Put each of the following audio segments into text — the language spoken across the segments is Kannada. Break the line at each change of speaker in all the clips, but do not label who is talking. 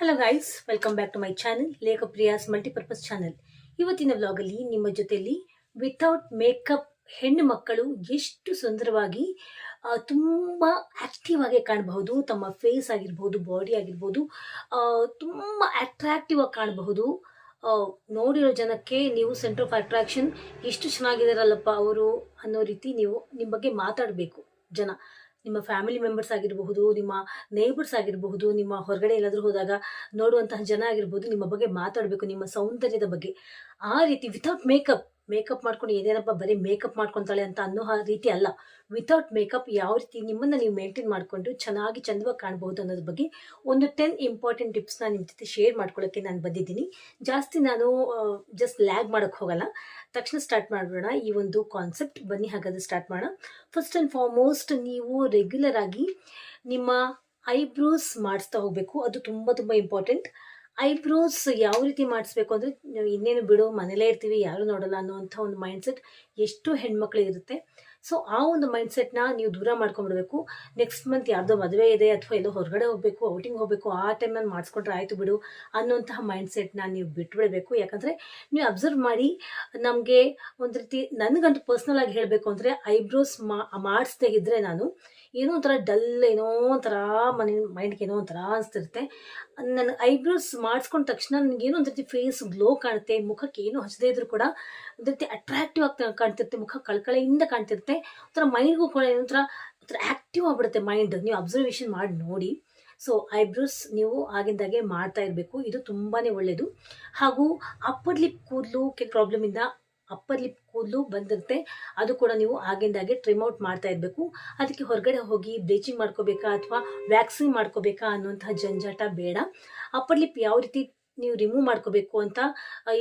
Hello guys welcome back to my channel Lekha Priya's multipurpose channel ಇವತ್ತಿನ ವ್ಲಾಗಲ್ಲಿ ನಿಮ್ಮ ಜೊತೆಯಲ್ಲಿ ವಿತೌಟ್ ಮೇಕಪ್ ಹೆಣ್ಣು ಮಕ್ಕಳು ಎಷ್ಟು ಸುಂದರವಾಗಿ ತುಂಬ ಆಕ್ಟಿವ್ ಆಗಿ ಕಾಣಬಹುದು, ತಮ್ಮ ಫೇಸ್ ಆಗಿರ್ಬೋದು ಬಾಡಿ ಆಗಿರ್ಬೋದು ತುಂಬ ಅಟ್ರಾಕ್ಟಿವ್ ಆಗಿ ಕಾಣಬಹುದು. ನೋಡಿರೋ ಜನಕ್ಕೆ ನೀವು ಸೆಂಟರ್ ಆಫ್ ಅಟ್ರಾಕ್ಷನ್ ಎಷ್ಟು ಚೆನ್ನಾಗಿದಾರಲ್ಲಪ್ಪ ಅವರು ಅನ್ನೋ ರೀತಿ ನೀವು ನಿಮ್ಮ ಬಗ್ಗೆ ಮಾತಾಡಬೇಕು ಜನ. ನಿಮ್ಮ ಫ್ಯಾಮಿಲಿ ಮೆಂಬರ್ಸ್ ಆಗಿರಬಹುದು, ನಿಮ್ಮ ನೇಬರ್ಸ್ ಆಗಿರಬಹುದು, ನಿಮ್ಮ ಹೊರಗಡೆ ಎಲ್ಲಾದರೂ ಹೋದಾಗ ನೋಡುವಂತಹ ಜನ ಆಗಿರ್ಬೋದು, ನಿಮ್ಮ ಬಗ್ಗೆ ಮಾತಾಡಬೇಕು, ನಿಮ್ಮ ಸೌಂದರ್ಯದ ಬಗ್ಗೆ. ಆ ರೀತಿ ವಿತೌಟ್ ಮೇಕಪ್ ಮೇಕಪ್ ಮಾಡ್ಕೊಂಡು ಏನೇನಪ್ಪ ಬರೀ ಮೇಕಪ್ ಮಾಡ್ಕೊತಾಳೆ ಅಂತ ಅನ್ನೋ ಆ ರೀತಿ ಅಲ್ಲ. ವಿತೌಟ್ ಮೇಕಪ್ ಯಾವ ರೀತಿ ನಿಮ್ಮನ್ನು ನೀವು ಮೇಂಟೈನ್ ಮಾಡಿಕೊಂಡು ಚೆನ್ನಾಗಿ ಚಂದವಾಗಿ ಕಾಣಬಹುದು ಅನ್ನೋದ್ರ ಬಗ್ಗೆ ಒಂದು ಟೆನ್ ಇಂಪಾರ್ಟೆಂಟ್ ಟಿಪ್ಸ್ನ ನಿಮ್ಮ ಜೊತೆ ಶೇರ್ ಮಾಡ್ಕೊಳ್ಳೋಕ್ಕೆ ನಾನು ಬಂದಿದ್ದೀನಿ. ಜಾಸ್ತಿ ನಾನು ಜಸ್ಟ್ ಲ್ಯಾಗ್ ಮಾಡೋಕ್ಕೆ ಹೋಗಲ್ಲ. ತಕ್ಷಣ ಸ್ಟಾರ್ಟ್ ಮಾಡಿಬಿಡೋಣ ಈ ಒಂದು ಕಾನ್ಸೆಪ್ಟ್ ಬನ್ನಿ, ಹಾಗಾದ್ರೆ ಸ್ಟಾರ್ಟ್ ಮಾಡೋಣ. ಫಸ್ಟ್ ಆ್ಯಂಡ್ ಫಾರ್ಮೋಸ್ಟ್ ನೀವು ರೆಗ್ಯುಲರ್ ಆಗಿ ನಿಮ್ಮ ಐಬ್ರೋಸ್ ಮಾಡಿಸ್ತಾ ಹೋಗಬೇಕು. ಅದು ತುಂಬ ತುಂಬ ಇಂಪಾರ್ಟೆಂಟ್ ಐಬ್ರೋಸ್ ಯಾವ ರೀತಿ ಮಾಡಿಸ್ಬೇಕು ಅಂದರೆ ಇನ್ನೇನು ಬಿಡು ಮನೇಲೇ ಇರ್ತೀವಿ, ಯಾರು ನೋಡಲ್ಲ ಅನ್ನೋವಂಥ ಒಂದು ಮೈಂಡ್ಸೆಟ್ ಎಷ್ಟು ಹೆಣ್ಮಕ್ಳಿಗೆ ಇರುತ್ತೆ. ಸೊ ಆ ಒಂದು ಮೈಂಡ್ಸೆಟ್ನ ನೀವು ದೂರ ಮಾಡ್ಕೊಂಡ್ಬಿಡ್ಬೇಕು. ನೆಕ್ಸ್ಟ್ ಮಂತ್ ಯಾರ್ದೋ ಮದುವೆ ಇದೆ ಅಥವಾ ಎಲ್ಲೋ ಹೊರಗಡೆ ಹೋಗಬೇಕು ಔಟಿಂಗ್ ಹೋಗಬೇಕು, ಆ ಟೈಮಲ್ಲಿ ಮಾಡಿಸ್ಕೊಂಡ್ರೆ ಆಯಿತು ಬಿಡು ಅನ್ನೋಂತಹ ಮೈಂಡ್ಸೆಟ್ನ ನೀವು ಬಿಟ್ಬಿಡಬೇಕು. ಯಾಕಂದರೆ ನೀವು ಅಬ್ಸರ್ವ್ ಮಾಡಿ, ನಮಗೆ ಒಂದು ರೀತಿ ನನಗಂತೂ ಪರ್ಸ್ನಲ್ ಆಗಿ ಹೇಳಬೇಕು ಅಂದರೆ ಐಬ್ರೋಸ್ ಮಾಡಿಸ್ದೇ ಇದ್ದರೆ ನಾನು ಏನೋ ಒಂಥರ ಡಲ್ ಏನೋ ಒಂಥರ ಮನೆ ಮೈಂಡ್ಗೆ ಏನೋ ಒಂಥರ ಅನಿಸ್ತಿರುತ್ತೆ. ನನ್ನ ಐಬ್ರೋಸ್ ಮಾಡಿಸ್ಕೊಂಡ ತಕ್ಷಣ ನನಗೇನೋ ಒಂದು ರೀತಿ ಫೇಸ್ ಗ್ಲೋ ಕಾಣುತ್ತೆ, ಮುಖಕ್ಕೆ ಏನೋ ಹಚ್ಚದೇ ಇದ್ರೂ ಕೂಡ ಒಂದು ರೀತಿ ಅಟ್ರಾಕ್ಟಿವ್ ಆಗಿ ಕಾಣ್ತಿರುತ್ತೆ, ಮುಖ ಕಳ್ಕಳೆಯಿಂದ ಕಾಣ್ತಿರುತ್ತೆ. ಒಂಥರ ಮೈಂಡ್ಗೂ ಕೂಡ ಏನೋ ಒಂಥರ ಒಂಥರ ಆ್ಯಕ್ಟಿವ್ ಆಗಿಬಿಡುತ್ತೆ ಮೈಂಡ್ ನೀವು ಅಬ್ಸರ್ವೇಷನ್ ಮಾಡಿ ನೋಡಿ. ಸೊ ಐಬ್ರೋಸ್ ನೀವು ಆಗಿಂದಾಗೆ ಮಾಡ್ತಾ ಇರಬೇಕು. ಇದು ತುಂಬಾ ಒಳ್ಳೆಯದು ಹಾಗೂ ಅಪ್ಪರ್ ಲಿಪ್ ಕೂದಲು ಕೆ ಪ್ರಾಬ್ಲಮಿಂದ ಅಪ್ಪರ್ ಲಿಪ್ ಕೂದಲು ಬಂದಿರುತ್ತೆ. ಅದು ಕೂಡ ನೀವು ಆಗಿಂದಾಗೆ ಟ್ರಿಮ್ ಔಟ್ ಮಾಡ್ತಾ ಇರಬೇಕು. ಅದಕ್ಕೆ ಹೊರಗಡೆ ಹೋಗಿ ಬ್ಲೀಚಿಂಗ್ ಮಾಡ್ಕೋಬೇಕಾ ಅಥವಾ ವ್ಯಾಕ್ಸಿಂಗ್ ಮಾಡ್ಕೋಬೇಕಾ ಅನ್ನುವಂತಹ ಜಂಜಾಟ ಬೇಡ. ಅಪ್ಪರ್ ಲಿಪ್ ಯಾವ ರೀತಿ ನೀವು ರಿಮೂವ್ ಮಾಡ್ಕೋಬೇಕು ಅಂತ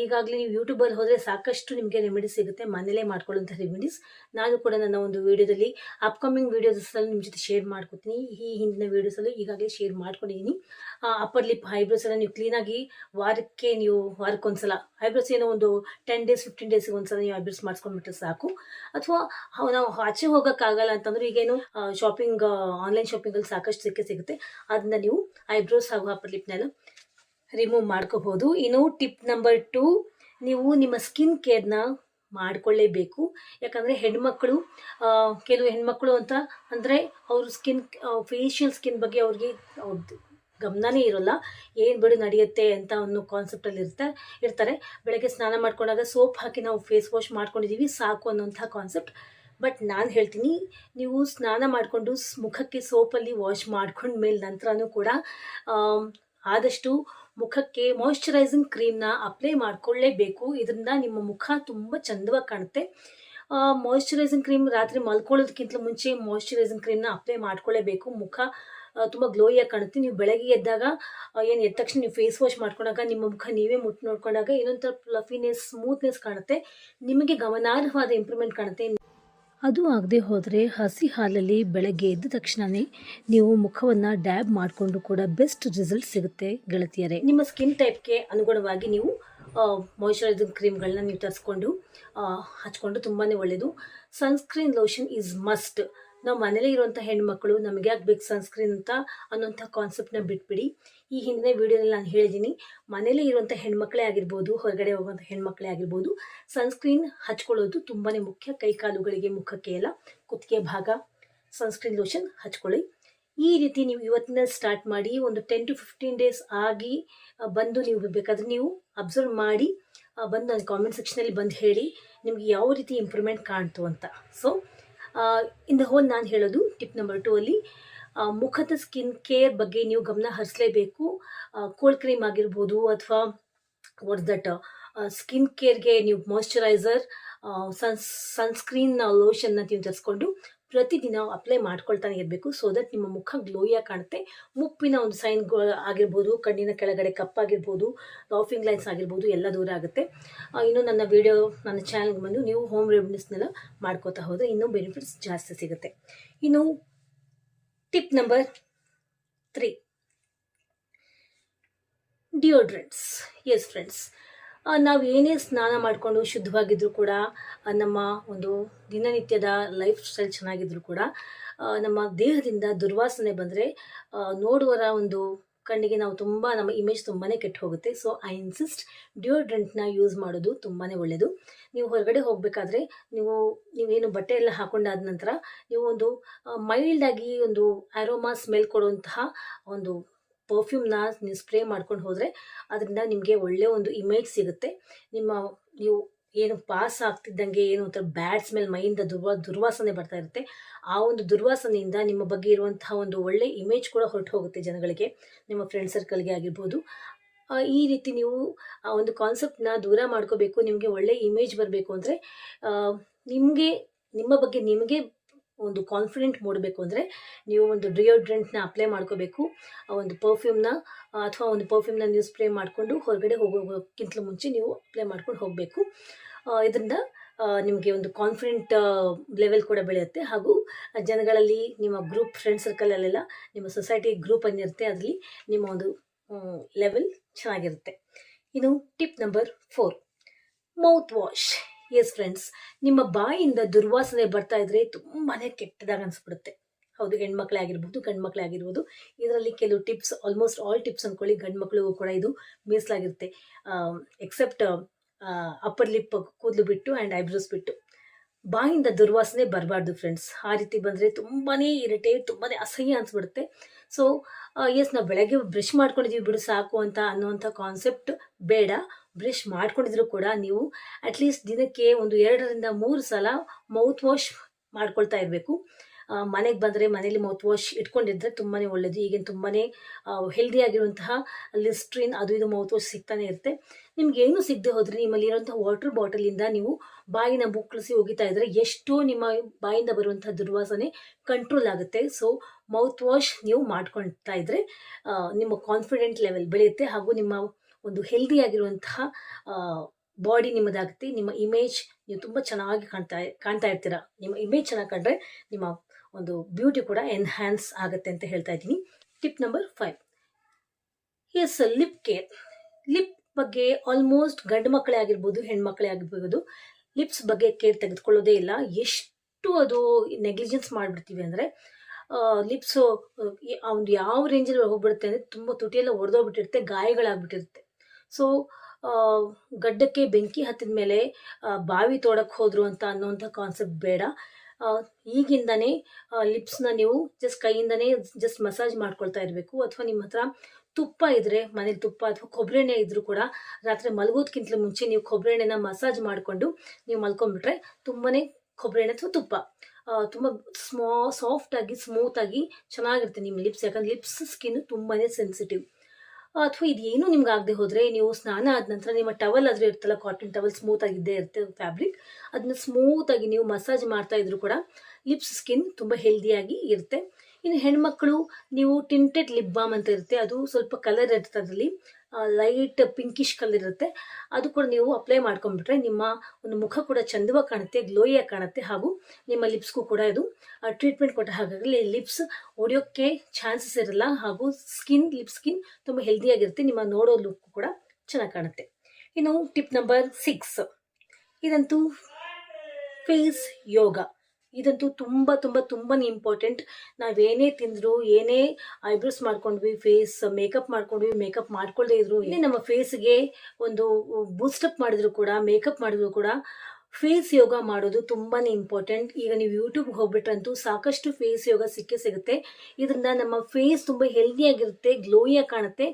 ಈಗಾಗಲೇ ನೀವು ಯೂಟ್ಯೂಬಲ್ಲಿ ಹೋದರೆ ಸಾಕಷ್ಟು ನಿಮಗೆ ರೆಮಿಡೀಸ್ ಸಿಗುತ್ತೆ. ಮನೇಲೇ ಮಾಡ್ಕೊಳ್ಳುವಂಥ ರೆಮಿಡೀಸ್ ನಾನು ಕೂಡ ನನ್ನ ಒಂದು ವೀಡಿಯೋದಲ್ಲಿ ಅಪ್ಕಮಿಂಗ್ ವೀಡಿಯೋಸಲ್ಲಿ ನಿಮ್ಮ ಜೊತೆ ಶೇರ್ ಮಾಡ್ಕೊತೀನಿ. ಈ ಹಿಂದಿನ ವೀಡಿಯೋಸಲ್ಲೂ ಈಗಾಗಲೇ ಶೇರ್ ಮಾಡ್ಕೊಂಡಿದ್ದೀನಿ ಅಪ್ಪರ್ ಲಿಪ್ ಐಬ್ರೋಸ್ ಎಲ್ಲ ನೀವು ಕ್ಲೀನಾಗಿ ವಾರಕ್ಕೆ ನೀವು ವಾರಕ್ಕೊಂದ್ಸಲ ಐಬ್ರೋಸ್ ಏನೋ ಒಂದು ಟೆನ್ ಡೇಸ್ ಫಿಫ್ಟೀನ್ ಡೇಸ್ಗೆ ಒಂದ್ಸಲ ನೀವು ಐಬ್ರೋಸ್ ಮಾಡಿಸ್ಕೊಂಡ್ಬಿಟ್ರೆ ಸಾಕು. ಅಥವಾ ನಾವು ಆಚೆ ಹೋಗೋಕ್ಕಾಗಲ್ಲ ಅಂತಂದ್ರೆ ಈಗೇನು ಶಾಪಿಂಗ್ ಆನ್ಲೈನ್ ಶಾಪಿಂಗಲ್ಲಿ ಸಾಕಷ್ಟು ಸಿಕ್ಕೇ ಸಿಗುತ್ತೆ. ಅದನ್ನ ನೀವು ಐಬ್ರೋಸ್ ಹಾಗೂ ಅಪ್ಪರ್ ಲಿಪ್ನೆಲ್ಲ ರಿಮೂವ್ ಮಾಡ್ಕೋಬೋದು ಇನ್ನು ಟಿಪ್ ನಂಬರ್ ಟು ನೀವು ನಿಮ್ಮ ಸ್ಕಿನ್ ಕೇರ್ನ ಮಾಡಿಕೊಳ್ಳೇಬೇಕು. ಯಾಕಂದರೆ ಹೆಣ್ಮಕ್ಳು ಆ, ಕೆಲವು ಹೆಣ್ಮಕ್ಳು ಅಂತ ಅಂದರೆ ಅವರು ಸ್ಕಿನ್ ಫೇಶಿಯಲ್ ಸ್ಕಿನ್ ಬಗ್ಗೆ ಅವ್ರಿಗೆ ಗಮನವೇ ಗಮನನೇ ಇರೋಲ್ಲ. ಏನು ಬಿಡು ನಡೆಯುತ್ತೆ ಅಂತ ಅನ್ನೋ ಕಾನ್ಸೆಪ್ಟಲ್ಲಿ ಇರ್ತಾರೆ ಇರ್ತಾರೆ. ಬೆಳಗ್ಗೆ ಸ್ನಾನ ಮಾಡ್ಕೊಂಡಾಗ ಸೋಪ್ ಹಾಕಿ ನಾವು ಫೇಸ್ ವಾಶ್ ಮಾಡ್ಕೊಂಡಿದ್ದೀವಿ ಸಾಕು ಅನ್ನೋಂಥ ಕಾನ್ಸೆಪ್ಟ್ ಬಟ್ ನಾನು ಹೇಳ್ತೀನಿ ನೀವು ಸ್ನಾನ ಮಾಡಿಕೊಂಡು ಮುಖಕ್ಕೆ ಸೋಪಲ್ಲಿ ವಾಶ್ ಮಾಡ್ಕೊಂಡ ಮೇಲೆ ನಂತರನೂ ಕೂಡ ಆದಷ್ಟು ಮುಖಕ್ಕೆ ಮಾಯಶ್ಚರೈಸಿಂಗ್ ಕ್ರೀಮ್ನ ಅಪ್ಲೈ ಮಾಡ್ಕೊಳ್ಳೇಬೇಕು. ಇದರಿಂದ ನಿಮ್ಮ ಮುಖ ತುಂಬ ಚಂದವಾಗಿ ಕಾಣುತ್ತೆ. ಮಾಯಿಶ್ಚರೈಸಿಂಗ್ ಕ್ರೀಮ್ ರಾತ್ರಿ ಮಲ್ಕೊಳ್ಳೋದಕ್ಕಿಂತ ಮುಂಚೆ ಮಾಯಿಶ್ಚರೈಸಿಂಗ್ ಕ್ರೀಮ್ನ ಅಪ್ಲೈ ಮಾಡ್ಕೊಳ್ಳೇಬೇಕು. ಮುಖ ತುಂಬ ಗ್ಲೋಯಿಯಾಗಿ ಕಾಣುತ್ತೆ. ನೀವು ಬೆಳಗ್ಗೆ ಎದ್ದಾಗ ಏನು ಎದ್ದ ತಕ್ಷಣ ನೀವು ಫೇಸ್ ವಾಶ್ ಮಾಡ್ಕೊಂಡಾಗ ನಿಮ್ಮ ಮುಖ ನೀವೇ ಮುಟ್ಟು ನೋಡ್ಕೊಂಡಾಗ ಏನೊಂಥರ ಫ್ಲಫಿನೆಸ್ ಸ್ಮೂತ್ನೆಸ್ ಕಾಣುತ್ತೆ. ನಿಮಗೆ ಗಮನಾರ್ಹವಾದ ಇಂಪ್ರೂವ್ಮೆಂಟ್ ಕಾಣುತ್ತೆ. ಅದು ಆಗದೆ ಹೋದರೆ ಹಸಿ ಹಾಲಲ್ಲಿ ಬೆಳಗ್ಗೆ ಎದ್ದ ತಕ್ಷಣವೇ ನೀವು ಮುಖವನ್ನು ಡ್ಯಾಬ್ ಮಾಡಿಕೊಂಡು ಕೂಡ ಬೆಸ್ಟ್ ರಿಸಲ್ಟ್ ಸಿಗುತ್ತೆ, ಗೆಳತಿಯರೇ. ನಿಮ್ಮ ಸ್ಕಿನ್ ಟೈಪ್ಗೆ ಅನುಗುಣವಾಗಿ ನೀವು ಮಾಯಿಶ್ಚರೈಸಿಂಗ್ ಕ್ರೀಮ್ಗಳನ್ನ ನೀವು ತರಿಸ್ಕೊಂಡು ಹಚ್ಕೊಂಡು ತುಂಬಾ ಒಳ್ಳೆಯದು ಸನ್ಸ್ಕ್ರೀನ್ ಲೋಷನ್ ಈಸ್ ಮಸ್ಟ್ ನಾವು ಮನೇಲೇ ಇರುವಂಥ ಹೆಣ್ಮಕ್ಳು, ನಮಗೆ ಯಾಕೆ ಬೇಕು ಸನ್ಸ್ಕ್ರೀನ್ ಅಂತ ಅನ್ನೋಂಥ ಕಾನ್ಸೆಪ್ಟ್ನ ಬಿಟ್ಬಿಡಿ. ಈ ಹಿಂದಿನ ವೀಡಿಯೋದಲ್ಲಿ ನಾನು ಹೇಳಿದ್ದೀನಿ ಮನೇಲೇ ಇರುವಂಥ ಹೆಣ್ಮಕ್ಳೇ ಆಗಿರ್ಬೋದು, ಹೊರಗಡೆ ಹೋಗುವಂಥ ಹೆಣ್ಮಕ್ಳೇ ಆಗಿರ್ಬೋದು, ಸನ್ಸ್ಕ್ರೀನ್ ಹಚ್ಕೊಳ್ಳೋದು ತುಂಬಾ ಮುಖ್ಯ. ಕೈ ಕಾಲುಗಳಿಗೆ ಮುಖಕ್ಕೆ ಎಲ್ಲ ಕುತ್ತಿಗೆ ಭಾಗ. ಸನ್ಸ್ಕ್ರೀನ್ ಲೋಷನ್ ಹಚ್ಕೊಳ್ಳಿ. ಈ ರೀತಿ ನೀವು ಇವತ್ತಿನ ಸ್ಟಾರ್ಟ್ ಮಾಡಿ, ಒಂದು ಟೆನ್ ಟು ಫಿಫ್ಟೀನ್ ಡೇಸ್ ಆಗಿ ಬಂದು ನೀವು ಬೇಕಾದ್ರೆ ನೀವು ಅಬ್ಸರ್ವ್ ಮಾಡಿ ಬಂದು ನನ್ನ ಕಾಮೆಂಟ್ ಸೆಕ್ಷನಲ್ಲಿ ಬಂದು ಹೇಳಿ, ನಿಮಗೆ ಯಾವ ರೀತಿ ಇಂಪ್ರೂವ್ಮೆಂಟ್ ಕಾಣ್ತು ಅಂತ. ಸೊ ಇನ್ ದ ಹೋಲ್ ನಾನು ಹೇಳೋದು ಟಿಪ್ ನಂಬರ್ ಟೂ ಅಲ್ಲಿ ಮುಖದ ಸ್ಕಿನ್ ಕೇರ್ ಬಗ್ಗೆ ನೀವು ಗಮನ ಹರಿಸಲೇಬೇಕು. ಕೋಲ್ಡ್ ಕ್ರೀಮ್ ಆಗಿರ್ಬೋದು ಅಥವಾ ವಾಟ್ಸ್ ದಟ್ ಸ್ಕಿನ್ ಕೇರ್ಗೆ ನೀವು ಮಾಯಶ್ಚರೈಸರ್ ಸನ್ ಸನ್ಸ್ಕ್ರೀನ್ ಲೋಷನ್ನ ನೀವು ತರಿಸ್ಕೊಂಡು ಪ್ರತಿದಿನ ಅಪ್ಲೈ ಮಾಡ್ಕೊಳ್ತಾನೆ ಇರಬೇಕು. ಸೊ ದಟ್ ನಿಮ್ಮ ಮುಖ ಗ್ಲೋಯಾಗಿ ಕಾಣುತ್ತೆ. ಮುಪ್ಪಿನ ಒಂದು ಸೈನ್ ಆಗಿರ್ಬೋದು, ಕಣ್ಣಿನ ಕೆಳಗಡೆ ಕಪ್ಪಾಗಿರ್ಬೋದು ಲಾಫಿಂಗ್ ಲೈನ್ಸ್ ಆಗಿರ್ಬೋದು, ಎಲ್ಲ ದೂರ ಆಗುತ್ತೆ. ಇನ್ನು ನನ್ನ ವಿಡಿಯೋ ನನ್ನ ಚಾನಲ್ಗೆ ಬಂದು ನೀವು ಹೋಮ್ ರೆಮಿಡೀಸ್ನೆಲ್ಲ ಮಾಡ್ಕೋತಾ ಹೋದರೆ ಇನ್ನೂ ಬೆನಿಫಿಟ್ಸ್ ಜಾಸ್ತಿ ಸಿಗುತ್ತೆ. ಇನ್ನು tip number three deodorants yes friends ನಾವು ಏನೇ ಸ್ನಾನ ಮಾಡಿಕೊಂಡು ಶುದ್ಧವಾಗಿದ್ದರೂ ಕೂಡ ನಮ್ಮ ಒಂದು ದಿನನಿತ್ಯದ ಲೈಫ್ ಸ್ಟೈಲ್ ಚೆನ್ನಾಗಿದ್ದರೂ ಕೂಡ ನಮ್ಮ ದೇಹದಿಂದ ದುರ್ವಾಸನೆ ಬಂದರೆ ನೋಡುವರ ಒಂದು ಕಣ್ಣಿಗೆ ನಾವು ತುಂಬ, ನಮ್ಮ ಇಮೇಜ್ ತುಂಬಾ ಕೆಟ್ಟು ಹೋಗುತ್ತೆ. ಸೊ ಐ ಇನ್ಸಿಸ್ಟ್ ಡಿಯೋಡ್ರೆಂಟ್ನ ಯೂಸ್ ಮಾಡೋದು ತುಂಬಾ ಒಳ್ಳೆಯದು ನೀವು ಹೊರಗಡೆ ಹೋಗಬೇಕಾದ್ರೆ ನೀವು, ನೀವೇನು ಬಟ್ಟೆ ಎಲ್ಲ ಹಾಕೊಂಡಾದ ನಂತರ, ನೀವು ಒಂದು ಮೈಲ್ಡಾಗಿ ಒಂದು ಆರೋಮಾ ಸ್ಮೆಲ್ ಕೊಡುವಂತಹ ಒಂದು ಪರ್ಫ್ಯೂಮ್ನ ನೀವು ಸ್ಪ್ರೇ ಮಾಡ್ಕೊಂಡು ಹೋದರೆ ಅದರಿಂದ ನಿಮಗೆ ಒಳ್ಳೆಯ ಒಂದು ಇಮೇಜ್ ಸಿಗುತ್ತೆ. ನಿಮ್ಮ ನೀವು ಏನು ಪಾಸ್ ಆಗ್ತಿದ್ದಂಗೆ ಏನು ಒಂಥರ ಬ್ಯಾಡ್ ಸ್ಮೆಲ್ ಮೈಯಿಂದ ದುರ್ವಾ, ದುರ್ವಾಸನೆ ಬರ್ತಾ ಇರುತ್ತೆ. ಆ ಒಂದು ದುರ್ವಾಸನೆಯಿಂದ ನಿಮ್ಮ ಬಗ್ಗೆ ಇರುವಂತಹ ಒಂದು ಒಳ್ಳೆ ಇಮೇಜ್ ಕೂಡ ಹೊರಟು ಹೋಗುತ್ತೆ ಜನಗಳಿಗೆ, ನಿಮ್ಮ ಫ್ರೆಂಡ್ ಸರ್ಕಲ್ಗೆ ಆಗಿರ್ಬೋದು. ಈ ರೀತಿ ನೀವು ಆ ಒಂದು ಕಾನ್ಸೆಪ್ಟನ್ನ ದೂರ ಮಾಡ್ಕೋಬೇಕು, ನಿಮಗೆ ಒಳ್ಳೆ ಇಮೇಜ್ ಬರಬೇಕು ಅಂದರೆ ನಿಮಗೆ, ನಿಮ್ಮ ಬಗ್ಗೆ ನಿಮಗೆ ಒಂದು ಕಾನ್ಫಿಡೆಂಟ್ ಮೂಡಬೇಕು ಅಂದರೆ ನೀವು ಒಂದು ಡಿಯೋಡ್ರೆಂಟ್ನ ಅಪ್ಲೈ ಮಾಡ್ಕೋಬೇಕು ಒಂದು ಪರ್ಫ್ಯೂಮ್ನ ಅಥವಾ ಒಂದು ಪರ್ಫ್ಯೂಮ್ನ ನೀವು ಸ್ಪ್ರೇ ಮಾಡಿಕೊಂಡು ಹೊರಗಡೆ ಹೋಗೋಕ್ಕಿಂತ ಮುಂಚೆ ನೀವು ಅಪ್ಲೈ ಮಾಡ್ಕೊಂಡು ಹೋಗಬೇಕು. ಇದರಿಂದ ನಿಮಗೆ ಒಂದು ಕಾನ್ಫಿಡೆಂಟ್ ಲೆವೆಲ್ ಕೂಡ ಬೆಳೆಯುತ್ತೆ. ಹಾಗೂ ಜನಗಳಲ್ಲಿ, ನಿಮ್ಮ ಗ್ರೂಪ್ ಫ್ರೆಂಡ್ ಸರ್ಕಲಲ್ಲೆಲ್ಲ ನಿಮ್ಮ ಸೊಸೈಟಿ ಗ್ರೂಪ್ ಏನಿರುತ್ತೆ ಅದರಲ್ಲಿ ನಿಮ್ಮ ಒಂದು ಲೆವೆಲ್ ಚೆನ್ನಾಗಿರುತ್ತೆ. ಇನ್ನು tip number four mouthwash yes friends ನಿಮ್ಮ ಬಾಯಿಂದ ದುರ್ವಾಸನೆ ಬರ್ತಾ ಇದ್ರೆ ತುಂಬಾ ಕೆಟ್ಟದಾಗ ಅನಿಸ್ಬಿಡುತ್ತೆ. ಹೌದು ಹೆಣ್ಮಕ್ಳೇ ಆಗಿರ್ಬೋದು ಗಂಡು ಆಗಿರ್ಬೋದು ಇದರಲ್ಲಿ ಕೆಲವು ಟಿಪ್ಸ್ ಆಲ್ಮೋಸ್ಟ್ ಆಲ್ ಟಿಪ್ಸ್ ಅಂದ್ಕೊಳ್ಳಿ ಗಂಡು ಕೂಡ ಇದು ಮೀಸಲಾಗಿರುತ್ತೆ. ಎಕ್ಸೆಪ್ಟ್ ಅಪ್ಪರ್ ಲಿಪ್ ಕೂದಲು ಬಿಟ್ಟು ಆ್ಯಂಡ್ ಐಬ್ರೋಸ್ ಬಿಟ್ಟು. ಬಾಯಿಂದ ದುರ್ವಾಸನೆ ಬರಬಾರ್ದು ಫ್ರೆಂಡ್ಸ್ ಆ ರೀತಿ ಬಂದರೆ ತುಂಬಾ ಇರಿಟೇಟ್ ತುಂಬಾ ಅಸಹ್ಯ ಅನಿಸ್ಬಿಡುತ್ತೆ. ಸೊ ಎಸ್ ನಾವು ಬೆಳಗ್ಗೆ ಬ್ರಷ್ ಮಾಡ್ಕೊಂಡಿದ್ದೀವಿ ಬಿಡು, ಸಾಕು ಅಂತ ಅನ್ನುವಂಥ ಕಾನ್ಸೆಪ್ಟ್ ಬೇಡ. ಬ್ರಷ್ ಮಾಡ್ಕೊಂಡಿದ್ರು ಕೂಡ ನೀವು ಅಟ್ಲೀಸ್ಟ್ ದಿನಕ್ಕೆ ಒಂದು ಎರಡರಿಂದ ಮೂರು ಸಲ ಮೌತ್ ವಾಶ್ ಮಾಡ್ಕೊಳ್ತಾ ಇರಬೇಕು. ಮನೆಗೆ ಬಂದರೆ ಮನೇಲಿ ಮೌತ್ ವಾಶ್ ಇಟ್ಕೊಂಡಿದ್ರೆ ತುಂಬಾ ಒಳ್ಳೆಯದು ಈಗಿನ ತುಂಬಾ ಹೆಲ್ದಿ ಆಗಿರುವಂತಹ ಲಿಸ್ಟ್ರಿನ್ ಅದು ಇದು ಮೌತ್ ವಾಶ್ ಸಿಗ್ತಾನೆ ಇರುತ್ತೆ. ನಿಮ್ಗೆ ಏನು ಸಿಗದೆ ಹೋದರೆ ನಿಮ್ಮಲ್ಲಿ ವಾಟರ್ ಬಾಟಲಿಂದ ನೀವು ಬಾಯಿನ ಬುಕ್ಕಳಿಸಿ ಒಗಿತಾ ಇದ್ದರೆ ಎಷ್ಟೋ ನಿಮ್ಮ ಬಾಯಿಂದ ಬರುವಂಥ ದುರ್ವಾಸನೆ ಕಂಟ್ರೋಲ್ ಆಗುತ್ತೆ. ಸೊ ಮೌತ್ ವಾಶ್ ನೀವು ಮಾಡ್ಕೊಳ್ತಾ ಇದ್ದರೆ ನಿಮ್ಮ ಕಾನ್ಫಿಡೆಂಟ್ ಲೆವೆಲ್ ಬೆಳೆಯುತ್ತೆ. ಹಾಗೂ ನಿಮ್ಮ ಒಂದು ಹೆಲ್ದಿ ಆಗಿರುವಂತಹ ಬಾಡಿ ನಿಮ್ಮದಾಗುತ್ತೆ. ನಿಮ್ಮ ಇಮೇಜ್ ನೀವು ತುಂಬ ಚೆನ್ನಾಗಿ ಕಾಣ್ತಾ ಕಾಣ್ತಾ ಇರ್ತೀರ. ನಿಮ್ಮ ಇಮೇಜ್ ಚೆನ್ನಾಗಿ ಕಂಡ್ರೆ ನಿಮ್ಮ ಒಂದು ಬ್ಯೂಟಿ ಕೂಡ ಎನ್ಹ್ಯಾನ್ಸ್ ಆಗುತ್ತೆ ಅಂತ ಹೇಳ್ತಾ ಇದ್ದೀನಿ. Tip number five yes lip care lip ಬಗ್ಗೆ ಆಲ್ಮೋಸ್ಟ್ ಗಂಡು ಮಕ್ಕಳೇ ಆಗಿರ್ಬೋದು ಹೆಣ್ಮಕ್ಳೇ ಆಗಿರ್ಬೋದು ಲಿಪ್ಸ್ ಬಗ್ಗೆ ಕೇರ್ ತೆಗೆದುಕೊಳ್ಳೋದೇ ಇಲ್ಲ. ಎಷ್ಟು ಅದು ನೆಗ್ಲಿಜೆನ್ಸ್ ಮಾಡಿಬಿಡ್ತೀವಿ ಅಂದರೆ ಲಿಪ್ಸು ಒಂದು ಯಾವ ರೇಂಜಲ್ಲಿ ಹೋಗ್ಬಿಡುತ್ತೆ ಅಂದರೆ ತುಂಬ ತುಟಿಯೆಲ್ಲ ಒಡೆದೋಗ್ಬಿಟ್ಟಿರುತ್ತೆ, ಗಾಯಗಳಾಗ್ಬಿಟ್ಟಿರುತ್ತೆ. ಸೊ ಗಡ್ಡಕ್ಕೆ ಬೆಂಕಿ ಹತ್ತಿದ ಮೇಲೆ ಬಾವಿ ತೋಡಕ್ಕೆ ಹೋದರು ಅಂತ ಅನ್ನೋಂಥ ಕಾನ್ಸೆಪ್ಟ್ ಬೇಡ. ಈಗಿಂದನೇ ಲಿಪ್ಸ್ನ ನೀವು ಜಸ್ಟ್ ಕೈಯಿಂದನೇ ಜಸ್ಟ್ ಮಸಾಜ್ ಮಾಡ್ಕೊಳ್ತಾ ಇರಬೇಕು. ಅಥವಾ ನಿಮ್ಮ ಹತ್ರ ತುಪ್ಪ ಇದ್ದರೆ ಮನೇಲಿ ತುಪ್ಪ ಅಥವಾ ಕೊಬ್ಬರಿ ಎಣ್ಣೆ ಇದ್ದರೂ ಕೂಡ ರಾತ್ರಿ ಮಲಗೋದಕ್ಕಿಂತಲೂ ಮುಂಚೆ ನೀವು ಕೊಬ್ಬರಿ ಎಣ್ಣೆನ ಮಸಾಜ್ ಮಾಡಿಕೊಂಡು ನೀವು ಮಲ್ಕೊಂಡ್ಬಿಟ್ರೆ ತುಂಬಾ ಕೊಬ್ಬರಿ ಎಣ್ಣೆ ಅಥವಾ ತುಪ್ಪ. ತುಂಬ ಸ್ಮಾ ಸಾಫ್ಟಾಗಿ ಸ್ಮೂತಾಗಿ ಚೆನ್ನಾಗಿರುತ್ತೆ ನಿಮ್ಮ ಲಿಪ್ಸ್ ಯಾಕಂದ್ರೆ ಲಿಪ್ಸ್ ಸ್ಕಿನ್ ತುಂಬಾ ಸೆನ್ಸಿಟಿವ್ ಅಥವಾ ಇದೇನು ನಿಮ್ಗೆ ಆಗದೆ ಹೋದರೆ ನೀವು ಸ್ನಾನ ಆದ ನಂತರ ನಿಮ್ಮ ಟವಲ್ ಆದರೂ ಇರ್ತಲ್ಲ ಕಾಟನ್ ಟವಲ್ ಸ್ಮೂತ್ ಆಗಿದ್ದೇ ಇರುತ್ತೆ ಫ್ಯಾಬ್ರಿಕ್ ಅದನ್ನ ಸ್ಮೂತಾಗಿ ನೀವು ಮಸಾಜ್ ಮಾಡ್ತಾ ಇದ್ರು ಕೂಡ ಲಿಪ್ಸ್ ಸ್ಕಿನ್ ತುಂಬ ಹೆಲ್ದಿಯಾಗಿ ಇರುತ್ತೆ. ಇನ್ನು ಹೆಣ್ಮಕ್ಳು, ನೀವು ಟಿಂಟೆಡ್ ಲಿಪ್ ಬಾಮ್ ಅಂತ ಇರುತ್ತೆ, ಅದು ಸ್ವಲ್ಪ ಕಲರ್ ಇರುತ್ತೆ ಅದರಲ್ಲಿ. ಲೈಟ್ ಪಿಂಕಿಶ್ ಕಲರ್ ಇರುತ್ತೆ. ಅದು ಕೂಡ ನೀವು ಅಪ್ಲೈ ಮಾಡ್ಕೊಂಡ್ಬಿಟ್ರೆ ನಿಮ್ಮ ಒಂದು ಮುಖ ಕೂಡ ಚಂದವಾಗಿ ಕಾಣುತ್ತೆ ಗ್ಲೋಯಾಗಿ ಕಾಣುತ್ತೆ ಹಾಗೂ ನಿಮ್ಮ ಲಿಪ್ಸ್ಗೂ ಕೂಡ ಇದು ಟ್ರೀಟ್ಮೆಂಟ್ ಕೊಟ್ಟ ಹಾಗಾಗಿ ಲಿಪ್ಸ್ ಒಡೆಯೋಕ್ಕೆ ಚಾನ್ಸಸ್ ಇರಲ್ಲ ಹಾಗೂ ಸ್ಕಿನ್ ಲಿಪ್ ಸ್ಕಿನ್ ತುಂಬ ಹೆಲ್ದಿಯಾಗಿರುತ್ತೆ ನಿಮ್ಮ ನೋಡೋ ಲುಕ್ ಕೂಡ ಚೆನ್ನಾಗಿ ಕಾಣುತ್ತೆ. ಇನ್ನು ಟಿಪ್ ನಂಬರ್ ಸಿಕ್ಸ್ ಇದಂತೂ ಫೇಸ್ ಯೋಗ. ಇದಂತೂ ತುಂಬ ತುಂಬ ತುಂಬಾ ಇಂಪಾರ್ಟೆಂಟ್ ನಾವೇನೇ ತಿಂದರೂ, ಏನೇ ಐಬ್ರೋಸ್ ಮಾಡ್ಕೊಂಡ್ವಿ ಫೇಸ್ ಮೇಕಪ್ ಮಾಡ್ಕೊಂಡ್ವಿ ಮೇಕಪ್ ಮಾಡ್ಕೊಳ್ಳದೆ ಇದ್ರು ಇಲ್ಲಿ ನಮ್ಮ ಫೇಸ್ಗೆ ಒಂದು ಬೂಸ್ಟಪ್ ಮಾಡಿದ್ರು ಕೂಡ ಮೇಕಪ್ ಮಾಡಿದ್ರು ಕೂಡ ಫೇಸ್ ಯೋಗ ಮಾಡೋದು ತುಂಬಾ ಇಂಪಾರ್ಟೆಂಟ್ ಈಗ ನೀವು ಯೂಟ್ಯೂಬ್ಗೆ ಹೋಗ್ಬಿಟ್ರಂತೂ ಸಾಕಷ್ಟು ಫೇಸ್ ಯೋಗ ಸಿಕ್ಕೇ ಸಿಗುತ್ತೆ. ಇದರಿಂದ ನಮ್ಮ ಫೇಸ್ ತುಂಬ ಹೆಲ್ದಿಯಾಗಿರುತ್ತೆ ಗ್ಲೋಯಾಗಿ ಕಾಣುತ್ತೆ.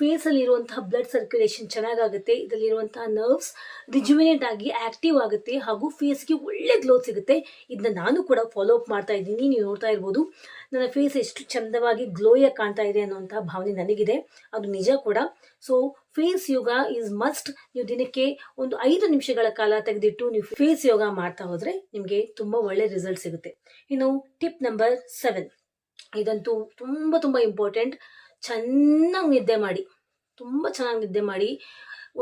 ಫೇಸಲ್ಲಿ ಇರುವಂತಹ ಬ್ಲಡ್ ಸರ್ಕ್ಯುಲೇಷನ್ ಚೆನ್ನಾಗಾಗುತ್ತೆ. ಇದರಲ್ಲಿರುವಂತಹ ನರ್ವ್ಸ್ ರಿಜುವಿನೇಟ್ ಆಗಿ ಆಕ್ಟಿವ್ ಆಗುತ್ತೆ ಹಾಗೂ ಫೇಸ್ಗೆ ಒಳ್ಳೆ ಗ್ಲೋ ಸಿಗುತ್ತೆ. ಇದನ್ನ ನಾನು ಕೂಡ ಫಾಲೋ ಅಪ್ ಮಾಡ್ತಾ ಇದ್ದೀನಿ. ನೀವು ನೋಡ್ತಾ ಇರ್ಬೋದು, ನನ್ನ ಫೇಸ್ ಎಷ್ಟು ಚಂದವಾಗಿ ಗ್ಲೋಯಾಗಿ ಕಾಣ್ತಾ ಇದೆ ಅನ್ನುವಂತಹ ಭಾವನೆ ನನಗಿದೆ. ಅದು ನಿಜ ಕೂಡ. So face yoga is must ನೀವು ದಿನಕ್ಕೆ ಒಂದು ಐದು ನಿಮಿಷಗಳ ಕಾಲ ತೆಗೆದಿಟ್ಟು ನೀವು ಫೇಸ್ ಯೋಗ ಮಾಡ್ತಾ ಹೋದರೆ ನಿಮಗೆ ತುಂಬ ಒಳ್ಳೆ ರಿಸಲ್ಟ್ ಸಿಗುತ್ತೆ. ಇನ್ನು ಟಿಪ್ ನಂಬರ್ ಸೆವೆನ್ ಇದಂತೂ ತುಂಬ ತುಂಬ ಇಂಪಾರ್ಟೆಂಟ್ ಚೆನ್ನಾಗಿ ನಿದ್ದೆ ಮಾಡಿ ತುಂಬ ಚೆನ್ನಾಗಿ ನಿದ್ದೆ ಮಾಡಿ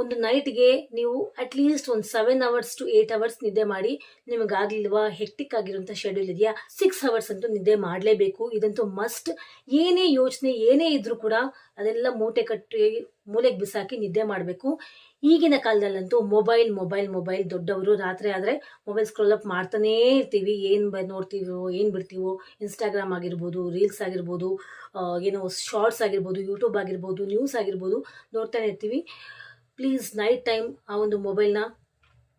ಒಂದು ನೈಟ್ಗೆ ನೀವು ಅಟ್ಲೀಸ್ಟ್ ಒಂದು seven hours to eight hours ನಿದ್ದೆ ಮಾಡಿ ನಿಮಗಾಗ್ಲಿಲ್ವಾ ಹೆಕ್ಟಿಕ್ ಆಗಿರುವಂಥ ಶೆಡ್ಯೂಲ್ ಇದೆಯಾ? ಸಿಕ್ಸ್ ಅವರ್ಸ್ ಅಂತೂ ನಿದ್ದೆ ಮಾಡಲೇಬೇಕು. ಇದಂತೂ ಮಸ್ಟ್ ಏನೇ ಯೋಚನೆ, ಏನೇ ಇದ್ರೂ ಕೂಡ ಅದೆಲ್ಲ ಮೂಟೆ ಕಟ್ಟಿ, ಮೂಲೆಗೆ ಬಿಸಾಕಿ ನಿದ್ದೆ ಮಾಡಬೇಕು. ಈಗಿನ ಕಾಲದಲ್ಲಂತೂ ಮೊಬೈಲ್ ಮೊಬೈಲ್ ಮೊಬೈಲ್ ದೊಡ್ಡವರು ರಾತ್ರಿ ಆದರೆ ಮೊಬೈಲ್ ಸ್ಕ್ರೋಲ್ ಅಪ್ ಮಾಡ್ತಾನೇ ಇರ್ತೀವಿ. ಏನು ಬ ನೋಡ್ತೀವೋ, ಏನು ಬಿಡ್ತೀವೋ ಇನ್ಸ್ಟಾಗ್ರಾಮ್ ಆಗಿರ್ಬೋದು ರೀಲ್ಸ್ ಆಗಿರ್ಬೋದು ಏನೋ ಶಾರ್ಟ್ಸ್ ಆಗಿರ್ಬೋದು ಯೂಟ್ಯೂಬ್ ಆಗಿರ್ಬೋದು ನ್ಯೂಸ್ ಆಗಿರ್ಬೋದು, ನೋಡ್ತಾನೆ ಇರ್ತೀವಿ. ಪ್ಲೀಸ್ ನೈಟ್ ಟೈಮ್ ಆ ಒಂದು ಮೊಬೈಲ್ನ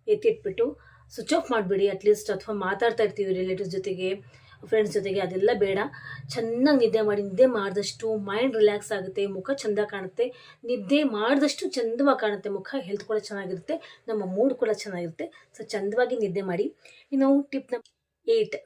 ಎತ್ತಿಟ್ಬಿಟ್ಟು ಸ್ವಿಚ್ ಆಫ್ ಮಾಡಿಬಿಡಿ ಅಟ್ಲೀಸ್ಟ್ ಅಥವಾ ಮಾತಾಡ್ತಾ ಇರ್ತೀವಿ ರಿಲೇಟಿವ್ಸ್ ಜೊತೆಗೆ ಫ್ರೆಂಡ್ಸ್ ಜೊತೆಗೆ, ಅದೆಲ್ಲ ಬೇಡ. ಚೆನ್ನಾಗಿ ನಿದ್ದೆ ಮಾಡಿ, ನಿದ್ದೆ ಮಾಡಿದಷ್ಟು ಮೈಂಡ್ ರಿಲ್ಯಾಕ್ಸ್ ಆಗುತ್ತೆ, ಮುಖ ಚೆಂದ ಕಾಣುತ್ತೆ. ನಿದ್ದೆ ಮಾಡಿದಷ್ಟು ಚಂದವಾಗಿ ಕಾಣುತ್ತೆ, ಮುಖ ಹೆಲ್ತ್ ಕೂಡ ಚೆನ್ನಾಗಿರುತ್ತೆ, ನಮ್ಮ ಮೂಡ್ ಕೂಡ ಚೆನ್ನಾಗಿರುತ್ತೆ. ಸೊ ಚಂದವಾಗಿ ನಿದ್ದೆ ಮಾಡಿ. ಇನ್ನು ಟಿಪ್ ನಂಬರ್ ಏಯ್ಟ್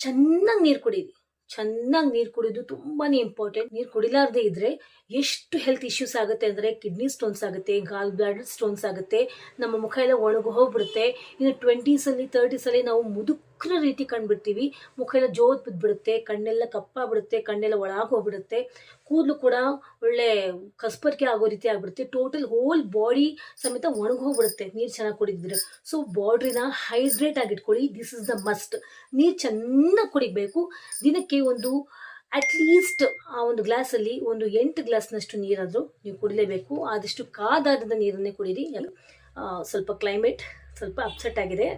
ಚೆನ್ನಾಗಿ ನೀರು ಕುಡೀರಿ. ಚೆನ್ನಾಗಿ ನೀರು ಕುಡಿಯೋದು ತುಂಬಾ ಇಂಪಾರ್ಟೆಂಟ್ ನೀರು ಕುಡಿಲಾರ್ದೇ ಇದ್ರೆ ಎಷ್ಟು ಹೆಲ್ತ್ ಇಶ್ಯೂಸ್ ಆಗುತ್ತೆ ಅಂದರೆ ಕಿಡ್ನಿ ಸ್ಟೋನ್ಸ್ ಆಗುತ್ತೆ ಗಾಲ್ ಬ್ಲಾಡರ್ ಸ್ಟೋನ್ಸ್ ಆಗುತ್ತೆ, ನಮ್ಮ ಮುಖ ಎಲ್ಲ ಒಣಗು ಹೋಗ್ಬಿಡುತ್ತೆ. ಇನ್ನು ಟ್ವೆಂಟೀಸಲ್ಲಿ ತರ್ಟೀಸಲ್ಲಿ ನಾವು ಮುದುಕ್ರ ರೀತಿ ಕಂಡುಬಿಡ್ತೀವಿ ಮುಖ ಎಲ್ಲ ಜೋತ್ ಬಿದ್ದುಬಿಡುತ್ತೆ ಕಣ್ಣೆಲ್ಲ ಕಪ್ಪಾಗ್ಬಿಡುತ್ತೆ, ಕಣ್ಣೆಲ್ಲ ಒಳಗೆ ಹೋಗ್ಬಿಡುತ್ತೆ. ಕೂದಲು ಕೂಡ ಒಳ್ಳೆ ಕಸ್ಪರ್ಕೆ ಆಗೋ ರೀತಿ ಆಗ್ಬಿಡುತ್ತೆ. ಟೋಟಲ್ ಹೋಲ್ ಬಾಡಿ ಸಮೇತ ಒಣಗಿ ಹೋಗ್ಬಿಡುತ್ತೆ. ನೀರು ಚೆನ್ನಾಗಿ ಕುಡಿದಿದ್ರೆ ಸೊ ಬಾಡ್ರಿನ ಹೈಡ್ರೇಟ್ ಆಗಿಟ್ಕೊಳ್ಳಿ ದಿಸ್ ಇಸ್ ದ ಮಸ್ಟ್ ನೀರು ಚೆನ್ನಾಗಿ ಕುಡಿಬೇಕು. ದಿನಕ್ಕೆ ಒಂದು ಅಟ್ಲೀಸ್ಟ್ ಆ ಒಂದು ಗ್ಲಾಸಲ್ಲಿ ಒಂದು ಎಂಟು ಗ್ಲಾಸ್ನಷ್ಟು ನೀರಾದರೂ ನೀವು ಕುಡಿಲೇಬೇಕು. ಆದಷ್ಟು ಕಾದಾರದ ನೀರನ್ನೇ ಕುಡೀರಿ. ಸ್ವಲ್ಪ ಕ್ಲೈಮೇಟ್ ಸ್ವಲ್ಪ ಅಪ್ಸೆಟ್ ಆಗಿದೆ.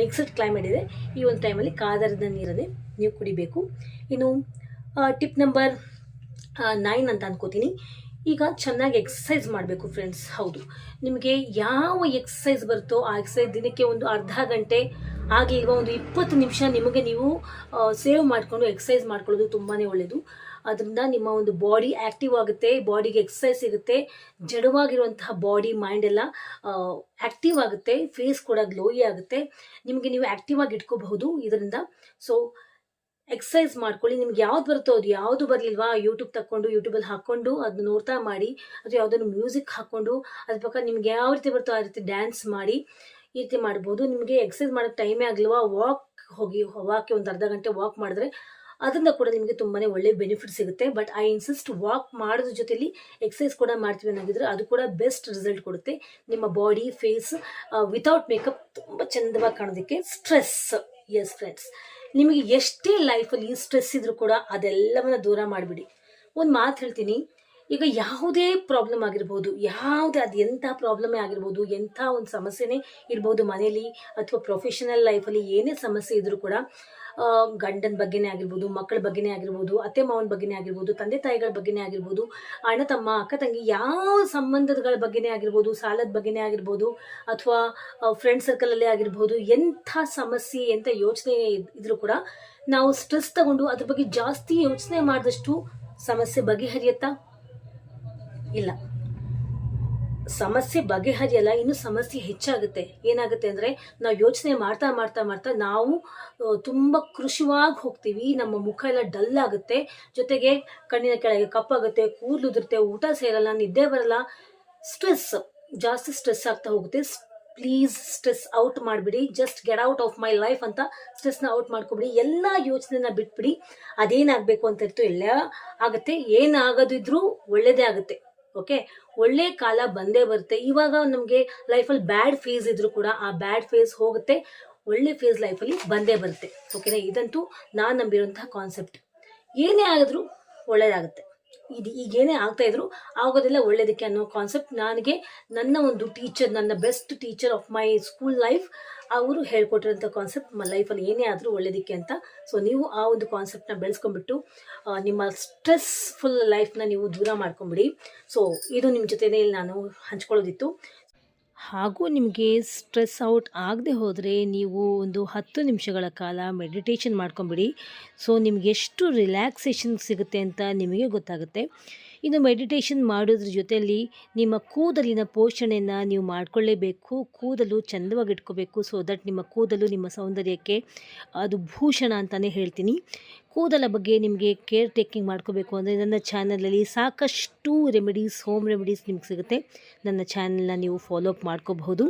ಮಿಕ್ಸ್ಡ್ ಕ್ಲೈಮೇಟ್ ಇದೆ. ಈ ಒಂದು ಟೈಮಲ್ಲಿ ಕಾದರದ ನೀರನ್ನೇ ನೀವು ಕುಡಿಬೇಕು. ಇನ್ನು ಟಿಪ್ ನಂಬರ್ ನೈನ್ ಅಂತ ಅಂದ್ಕೋತೀನಿ ಈಗ ಚೆನ್ನಾಗಿ ಎಕ್ಸಸೈಸ್ ಮಾಡಬೇಕು ಫ್ರೆಂಡ್ಸ್ ಹೌದು. ನಿಮಗೆ ಯಾವ ಎಕ್ಸಸೈಸ್ ಬರುತ್ತೋ ಆ ಎಕ್ಸಸೈಸ್ ದಿನಕ್ಕೆ ಒಂದು ಅರ್ಧ ಗಂಟೆ ಆಗಿರುವ ಒಂದು ಇಪ್ಪತ್ತು ನಿಮಿಷ ನಿಮಗೆ ನೀವು ಸೇವ್ ಮಾಡಿಕೊಂಡು ಎಕ್ಸಸೈಸ್ ಮಾಡ್ಕೊಳ್ಳೋದು ತುಂಬಾ ಒಳ್ಳೆಯದು ಅದರಿಂದ ನಿಮ್ಮ ಒಂದು ಬಾಡಿ ಆ್ಯಕ್ಟಿವ್ ಆಗುತ್ತೆ ಬಾಡಿಗೆ ಎಕ್ಸಸೈಸ್ ಸಿಗುತ್ತೆ. ಜಡವಾಗಿರುವಂತಹ ಬಾಡಿ ಮೈಂಡ್ ಎಲ್ಲ ಆ್ಯಕ್ಟಿವ್ ಆಗುತ್ತೆ ಫೇಸ್ ಕೂಡ ಗ್ಲೋಯಿ ಆಗುತ್ತೆ. ನಿಮಗೆ ನೀವು ಆ್ಯಕ್ಟಿವ್ ಆಗಿ ಇಟ್ಕೋಬಹುದು ಇದರಿಂದ. ಸೊ ಎಕ್ಸಸೈಸ್ ಮಾಡ್ಕೊಳ್ಳಿ. ನಿಮ್ಗೆ ಯಾವ್ದು ಬರುತ್ತೋ ಅದು ಯಾವುದು ಬರಲಿಲ್ವಾ ಯೂಟ್ಯೂಬ್ ತಕ್ಕೊಂಡು ಯೂಟ್ಯೂಬಲ್ಲಿ ಹಾಕ್ಕೊಂಡು ಅದನ್ನ ನೋಡ್ತಾ ಮಾಡಿ ಅಥವಾ ಯಾವುದನ್ನು ಮ್ಯೂಸಿಕ್ ಹಾಕ್ಕೊಂಡು, ಅದ್ರ ಪಕ್ಕ ನಿಮ್ಗೆ ಯಾವ ರೀತಿ ಬರುತ್ತೋ ಆ ರೀತಿ ಡ್ಯಾನ್ಸ್ ಮಾಡಿ, ಈ ರೀತಿ ಮಾಡ್ಬೋದು. ನಿಮಗೆ ಎಕ್ಸಸೈಸ್ ಮಾಡೋಕ್ಕೆ ಟೈಮೇ ಆಗಲ್ವಾ ವಾಕ್ ಹೋಗಿ ವಾಕ್ಗೆ ಒಂದು ಅರ್ಧ ಗಂಟೆ ವಾಕ್ ಮಾಡಿದ್ರೆ ಅದರಿಂದ ಕೂಡ ನಿಮಗೆ ತುಂಬಾ ಒಳ್ಳೆ ಬೆನಿಫಿಟ್ ಸಿಗುತ್ತೆ. ಬಟ್ ಐ ಇನ್ಸಿಸ್ಟ್ ವಾಕ್ ಮಾಡೋದ್ರ ಜೊತೆಲಿ ಎಕ್ಸಸೈಸ್ ಕೂಡ ಮಾಡ್ತೀವಿ ಅನ್ನೋದಿದ್ರೆ ಅದು ಕೂಡ ಬೆಸ್ಟ್ ರಿಸಲ್ಟ್ ಕೊಡುತ್ತೆ. ನಿಮ್ಮ ಬಾಡಿ ಫೇಸ್ ವಿತೌಟ್ ಮೇಕಪ್ ತುಂಬ ಚಂದವಾಗಿ ಕಾಣೋದಕ್ಕೆ ಸ್ಟ್ರೆಸ್ ಎಸ್ ಫ್ರೆಂಡ್ಸ್ ನಿಮಗೆ ಎಷ್ಟೇ ಲೈಫಲ್ಲಿ ಸ್ಟ್ರೆಸ್ ಇದ್ರೂ ಕೂಡ ಅದೆಲ್ಲವನ್ನ ದೂರ ಮಾಡಿಬಿಡಿ. ಒಂದು ಮಾತು ಹೇಳ್ತೀನಿ. ಈಗ ಯಾವುದೇ ಪ್ರಾಬ್ಲಮ್ ಆಗಿರ್ಬೋದು, ಯಾವುದೇ ಅದು ಎಂಥ ಪ್ರಾಬ್ಲಮೇ ಆಗಿರ್ಬೋದು, ಎಂಥ ಒಂದು ಸಮಸ್ಯೆನೇ ಇರ್ಬೋದು ಮನೇಲಿ ಅಥವಾ ಪ್ರೊಫೆಷನಲ್ ಲೈಫಲ್ಲಿ ಏನೇ ಸಮಸ್ಯೆ ಇದ್ರೂ ಕೂಡ ಗಂಡನ ಬಗ್ಗೆನೇ ಆಗಿರ್ಬೋದು ಮಕ್ಕಳ ಬಗ್ಗೆನೇ ಆಗಿರ್ಬೋದು, ಅತ್ತೆ ಮಾವನ ಬಗ್ಗೆನೇ ಆಗಿರ್ಬೋದು, ತಂದೆ ತಾಯಿಗಳ ಬಗ್ಗೆನೇ ಆಗಿರ್ಬೋದು, ಅಣ್ಣ ತಮ್ಮ, ಅಕ್ಕ ತಂಗಿ ಯಾವ ಸಂಬಂಧಗಳ ಬಗ್ಗೆನೇ ಆಗಿರ್ಬೋದು, ಸಾಲದ ಬಗ್ಗೆನೇ ಆಗಿರ್ಬೋದು, ಅಥವಾ ಫ್ರೆಂಡ್ ಸರ್ಕಲಲ್ಲೇ ಆಗಿರ್ಬೋದು, ಎಂಥ ಸಮಸ್ಯೆ, ಎಂಥ ಯೋಚನೆ ಇದ್ರೂ ಕೂಡ ನಾವು ಸ್ಟ್ರೆಸ್ ತಗೊಂಡು ಅದ್ರ ಬಗ್ಗೆ ಜಾಸ್ತಿ ಯೋಚನೆ ಮಾಡಿದಷ್ಟು ಸಮಸ್ಯೆ ಬಗೆಹರಿಯತ್ತಾ? ಇಲ್ಲ. ಸಮಸ್ಯೆ ಬಗೆಹರಿಯಲ್ಲ, ಇನ್ನು ಸಮಸ್ಯೆ ಹೆಚ್ಚಾಗುತ್ತೆ. ಏನಾಗುತ್ತೆ ಅಂದರೆ, ನಾವು ಯೋಚನೆ ಮಾಡ್ತಾ ಮಾಡ್ತಾ ಮಾಡ್ತಾ ನಾವು ತುಂಬ ಕೃಷಿವಾಗಿ ಹೋಗ್ತೀವಿ, ನಮ್ಮ ಮುಖ ಎಲ್ಲ ಡಲ್ ಆಗುತ್ತೆ. ಜೊತೆಗೆ ಕಣ್ಣಿನ ಕೆಳಗೆ ಕಪ್ಪಾಗುತ್ತೆ ಕೂದಲು ಉದುರುತ್ತೆ, ಊಟ ಸೇರಲ್ಲ, ನಿದ್ದೆ ಬರಲ್ಲ. ಸ್ಟ್ರೆಸ್ ಜಾಸ್ತಿ ಸ್ಟ್ರೆಸ್ ಆಗ್ತಾ ಹೋಗುತ್ತೆ. ಪ್ಲೀಸ್ ಸ್ಟ್ರೆಸ್ ಔಟ್ ಮಾಡಿಬಿಡಿ. Just get out of my life ಅಂತ ಸ್ಟ್ರೆಸ್ನ ಔಟ್ ಮಾಡ್ಕೊಬಿಡಿ. ಎಲ್ಲ ಯೋಚನೆನ ಬಿಟ್ಬಿಡಿ. ಅದೇನಾಗಬೇಕು ಅಂತ ಇರ್ತು, ಎಲ್ಲ ಆಗುತ್ತೆ. ಏನಾಗೋದಿದ್ರೂ ಒಳ್ಳೆಯದೇ ಆಗುತ್ತೆ. ಓಕೆ ಒಳ್ಳೆ ಕಾಲ ಬಂದೇ ಬರುತ್ತೆ. ಇವಾಗ ನಮಗೆ ಲೈಫಲ್ಲಿ ಬ್ಯಾಡ್ ಫೇಸ್ ಇದ್ರೂ ಕೂಡ ಆ ಬ್ಯಾಡ್ ಫೇಸ್ ಹೋಗುತ್ತೆ. ಒಳ್ಳೆ ಫೇಸ್ ಲೈಫಲ್ಲಿ ಬಂದೇ ಬರುತ್ತೆ. ಓಕೆನಾ ಇದಂತೂ ನಾನು ನಂಬಿರುವಂತಹ ಕಾನ್ಸೆಪ್ಟ್ ಏನೇ ಆದರೂ ಒಳ್ಳೇದಾಗುತ್ತೆ. ಇದು ಈಗೇನೇ ಆಗ್ತಾ ಇದ್ರು ಆಗೋದೆಲ್ಲ ಒಳ್ಳೇದಕ್ಕೆ ಅನ್ನೋ ಕಾನ್ಸೆಪ್ಟ್ ನನಗೆ ನನ್ನ ಒಂದು ಟೀಚರ್ ನನ್ನ best teacher of my school life ಅವರು ಹೇಳ್ಕೊಟ್ಟಿರೋಂಥ ಕಾನ್ಸೆಪ್ಟ್ ನಮ್ಮ ಲೈಫಲ್ಲಿ ಏನೇ ಆದರೂ ಒಳ್ಳೇದಕ್ಕೆ ಅಂತ. ಸೊ ನೀವು ಆ ಒಂದು ಕಾನ್ಸೆಪ್ಟನ್ನ ಬೆಳೆಸ್ಕೊಂಡ್ಬಿಟ್ಟು ನಿಮ್ಮ ಸ್ಟ್ರೆಸ್ಫುಲ್ ಲೈಫ್ನ ನೀವು ದೂರ ಮಾಡ್ಕೊಂಬಿಡಿ. ಸೊ ಇದು ನಿಮ್ಮ ಜೊತೆನೇ ನಾನು ಹಂಚ್ಕೊಳ್ಳೋದಿತ್ತು. ಹಾಗೂ ನಿಮಗೆ ಸ್ಟ್ರೆಸ್ ಔಟ್ ಆಗದೆ ಹೋದರೆ ನೀವು ಒಂದು ಹತ್ತು ನಿಮಿಷಗಳ ಕಾಲ ಮೆಡಿಟೇಷನ್ ಮಾಡ್ಕೊಂಬಿಡಿ. ಸೊ ನಿಮಗೆ ಎಷ್ಟು ರಿಲ್ಯಾಕ್ಸೇಷನ್ ಸಿಗುತ್ತೆ ಅಂತ ನಿಮಗೆ ಗೊತ್ತಾಗುತ್ತೆ. ಇನ್ನು ಮೆಡಿಟೇಷನ್ ಮಾಡೋದ್ರ ಜೊತೆಯಲ್ಲಿ ನಿಮ್ಮ ಕೂದಲಿನ ಪೋಷಣೆಯನ್ನು ನೀವು ಮಾಡಿಕೊಳ್ಳೇಬೇಕು. ಕೂದಲು ಚಂದವಾಗಿ ಇಟ್ಕೋಬೇಕು ಸೊ ದಟ್ ನಿಮ್ಮ ಕೂದಲು ನಿಮ್ಮ ಸೌಂದರ್ಯಕ್ಕೆ ಅದು ಭೂಷಣ ಅಂತಲೇ ಹೇಳ್ತೀನಿ. ಕೂದಲ ಬಗ್ಗೆ ನಿಮಗೆ ಕೇರ್ ಟೇಕಿಂಗ್ ಮಾಡ್ಕೋಬೇಕು ಅಂದರೆ ನನ್ನ ಚಾನಲಲ್ಲಿ ಸಾಕಷ್ಟು ರೆಮಿಡೀಸ್ ಹೋಮ್ ರೆಮಿಡೀಸ್ ನಿಮ್ಗೆ ಸಿಗುತ್ತೆ. ನನ್ನ ಚಾನಲ್ನ ನೀವು ಫಾಲೋ ಅಪ್ ಮಾಡ್ಕೋಬಹುದು.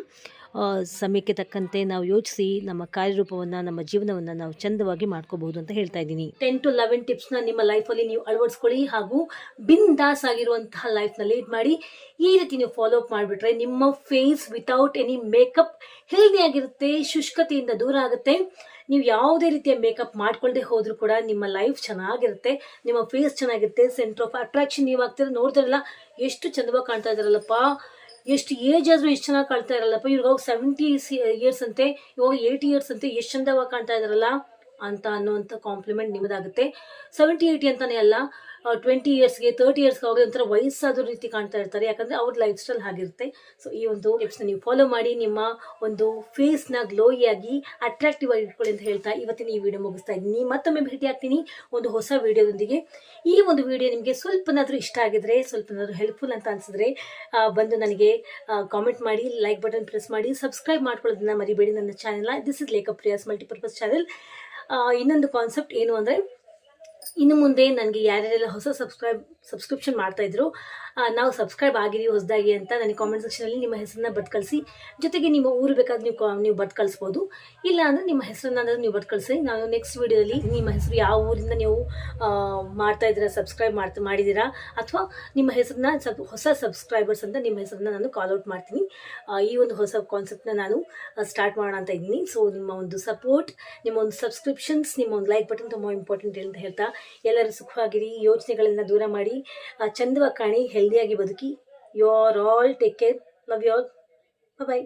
ಸಮಯಕ್ಕೆ ತಕ್ಕಂತೆ ನಾವು ಯೋಚಿಸಿ ನಮ್ಮ ಕಾರ್ಯರೂಪವನ್ನು, ನಮ್ಮ ಜೀವನವನ್ನು ನಾವು ಚಂದವಾಗಿ ಮಾಡ್ಕೋಬಹುದು ಅಂತ ಹೇಳ್ತಾ ಇದ್ದೀನಿ. ಟೆನ್ ಟು ಲೆವೆನ್ ಟಿಪ್ಸ್ನ ನಿಮ್ಮ ಲೈಫಲ್ಲಿ ನೀವು ಅಳವಡಿಸ್ಕೊಳ್ಳಿ ಹಾಗೂ ಬಿಂದಾಸ್ ಆಗಿರುವಂತಹ ಲೈಫ್ನ ಲೀಡ್ ಮಾಡಿ. ಈ ರೀತಿ ನೀವು ಫಾಲೋ ಅಪ್ ಮಾಡಿಬಿಟ್ರೆ ನಿಮ್ಮ face without any makeup healthy ಆಗಿರುತ್ತೆ, ಶುಷ್ಕತೆಯಿಂದ ದೂರ ಆಗುತ್ತೆ. ನೀವು ಯಾವುದೇ ರೀತಿಯ ಮೇಕಪ್ ಮಾಡ್ಕೊಳ್ಳದೆ ಹೋದರೂ ಕೂಡ ನಿಮ್ಮ ಲೈಫ್ ಚೆನ್ನಾಗಿರುತ್ತೆ, ನಿಮ್ಮ ಫೇಸ್ ಚೆನ್ನಾಗಿರುತ್ತೆ ಸೆಂಟರ್ ಆಫ್ ಅಟ್ರಾಕ್ಷನ್ ನೀವು ಆಗ್ತೀರ ನೋಡ್ತಾರಲ್ಲ ಎಷ್ಟು ಚಂದವಾಗಿ ಕಾಣ್ತಾ ಇದಾರಲ್ಲಪ್ಪ ಎಷ್ಟು ಏಜ್ ಆದರೂ ಎಷ್ಟು ಚೆನ್ನಾಗಿ ಕಾಣ್ತಾ ಇರಲ್ಲಪ್ಪ ಇವಾಗ ಸೆವೆಂಟಿ ಇಯರ್ಸ್ ಅಂತೆ, ಇವಾಗ ಏಯ್ಟಿ ಇಯರ್ಸ್ ಅಂತೆ, ಎಷ್ಟು ಚಂದವಾಗಿ ಕಾಣ್ತಾ ಇದ್ದಾರಲ್ಲ ಅಂತ ಅನ್ನೋಂಥ ಕಾಂಪ್ಲಿಮೆಂಟ್ ನಿಮ್ಮದಾಗುತ್ತೆ ಸೆವೆಂಟಿ ಏಯ್ಟಿ ಅಂತಲೇ ಅಲ್ಲ ಟ್ವೆಂಟಿ ಇಯರ್ಸ್ಗೆ ತರ್ಟಿ ಇಯರ್ಸ್ಗೆ ಅವ್ರಿಗೆ ಒಂಥರ ವಯಸ್ಸಾದ ರೀತಿ ಕಾಣ್ತಾ ಇರ್ತಾರೆ. ಯಾಕಂದರೆ ಅವ್ರ ಲೈಫ್ ಸ್ಟೈಲ್ ಆಗಿರುತ್ತೆ ಸೊ ಈ ಒಂದು ಟಿಪ್ಸ್ನ ನೀವು ಫಾಲೋ ಮಾಡಿ, ನಿಮ್ಮ ಒಂದು ಫೇಸ್ನ ಗ್ಲೋಯಿಯಾಗಿ ಅಟ್ರಾಕ್ಟಿವ್ ಆಗಿ ಇಟ್ಕೊಳ್ಳಿ ಅಂತ ಹೇಳ್ತಾ ಇವತ್ತಿನ ಈ ವಿಡಿಯೋ ಮುಗಿಸ್ತಾ ಇದ್ದೀನಿ. ಮತ್ತೊಮ್ಮೆ ಭೇಟಿ ಆಗ್ತೀನಿ. ಒಂದು ಹೊಸ ವಿಡಿಯೋದೊಂದಿಗೆ ಈ ಒಂದು ವಿಡಿಯೋ ನಿಮಗೆ ಸ್ವಲ್ಪನಾದರೂ ಇಷ್ಟ ಆಗಿದ್ರೆ, ಸ್ವಲ್ಪನಾದರೂ ಹೆಲ್ಪ್ಫುಲ್ ಅಂತ ಅನಿಸಿದ್ರೆ ಬಂದು ನನಗೆ ಕಾಮೆಂಟ್ ಮಾಡಿ ಲೈಕ್ ಬಟನ್ ಪ್ರೆಸ್ ಮಾಡಿ ಸಬ್ಸ್ಕ್ರೈಬ್ ಮಾಡ್ಕೊಳ್ಳೋದನ್ನ ಮರಿಬೇಡಿ ನನ್ನ ಚಾನೆಲ್ನ ದಿಸ್ ಇಸ್ ಲೇಕ್ ಪ್ರಿಯಾಸ್ ಮಲ್ಟಿಪರ್ಪಸ್ ಚಾನಲ್ ಇನ್ನೊಂದು ಕಾನ್ಸೆಪ್ಟ್ ಏನು ಅಂದರೆ ಇನ್ನು ಮುಂದೆ ನನಗೆ ಯಾರ್ಯಾರೆಲ್ಲ ಹೊಸ ಸಬ್ಸ್ಕ್ರೈಬ್ ಸಬ್ಸ್ಕ್ರಿಪ್ಷನ್ ಮಾಡ್ತಾ ಇದ್ರು ಆ, ನಾವು ಸಬ್ಸ್ಕ್ರೈಬ್ ಆಗಿದ್ದೀವಿ ಹೊಸದಾಗಿ ಅಂತ ನನಗೆ ಕಾಮೆಂಟ್ ಸೆಕ್ಷನಲ್ಲಿ ನಿಮ್ಮ ಹೆಸರನ್ನ ಬಟ್ ಜೊತೆಗೆ ನಿಮ್ಮ ಊರು ಬೇಕಾದ್ರೆ ನೀವು ನೀವು ಬಟ್ ಇಲ್ಲ ಅಂದರೆ ನಿಮ್ಮ ಹೆಸರನ್ನ ನೀವು ಬಟ್ ನಾನು ನೆಕ್ಸ್ಟ್ ವೀಡಿಯೋದಲ್ಲಿ ನಿಮ್ಮ ಹೆಸರು ಯಾವ ಊರಿಂದ ನೀವು ಮಾಡ್ತಾ ಇದ್ದೀರಾ ಸಬ್ಸ್ಕ್ರೈಬ್ ಮಾಡ್ತಾ ಮಾಡಿದ್ದೀರಾ, ಅಥವಾ ನಿಮ್ಮ ಹೆಸರನ್ನ ಸಬ್ ಹೊಸ ಸಬ್ಸ್ಕ್ರೈಬರ್ಸ್ ಅಂತ ನಿಮ್ಮ ಹೆಸರನ್ನ ನಾನು ಕಾಲ್ ಔಟ್ ಮಾಡ್ತೀನಿ. ಈ ಒಂದು ಹೊಸ ಕಾನ್ಸೆಪ್ಟ್ನ ನಾನು ಸ್ಟಾರ್ಟ್ ಮಾಡೋಣ ಅಂತ ಇದ್ದೀನಿ. ಸೊ ನಿಮ್ಮ ಒಂದು ಸಪೋರ್ಟ್ ನಿಮ್ಮ ಒಂದು ಸಬ್ಸ್ಕ್ರಿಪ್ಷನ್ಸ್ ನಿಮ್ಮ ಒಂದು ಲೈಕ್ ಬಟನ್ ತುಂಬ ಇಂಪಾರ್ಟೆಂಟ್ ಅಂತ ಹೇಳ್ತಾ ಎಲ್ಲರೂ ಸುಖವಾಗಿರಿ. ಯೋಚನೆಗಳನ್ನ ದೂರ ಮಾಡಿ. ಚಂದವಾಗಿ ಕಾಣಿ. ಹೆಲ್ದಿಯಾಗಿ ಬದುಕಿ you are all take care love you all bye